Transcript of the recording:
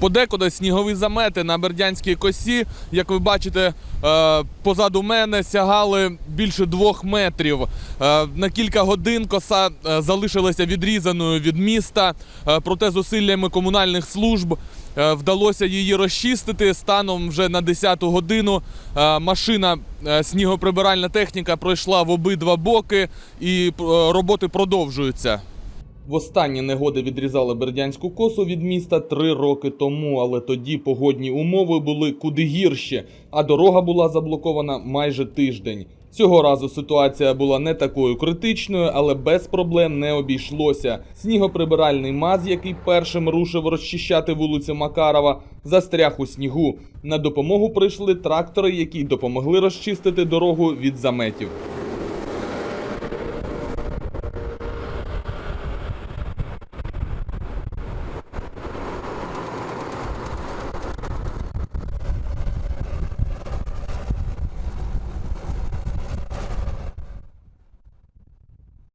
Подекуди снігові замети на Бердянській косі, як ви бачите, е, позаду мене сягали більше двох метрів. Е, На кілька годин коса е, залишилася відрізаною від міста, проте зусиллями комунальних служб вдалося її розчистити. Станом вже на 10-ту годину машина снігоприбиральна техніка пройшла в обидва боки і роботи продовжуються. Востаннє негоди відрізали Бердянську косу від міста три роки тому, але тоді погодні умови були куди гірші, а дорога була заблокована майже тиждень. Цього разу ситуація була не такою критичною, але без проблем не обійшлося. Снігоприбиральний маз, який першим рушив розчищати вулицю Макарова, застряг у снігу. На допомогу прийшли трактори, які допомогли розчистити дорогу від заметів.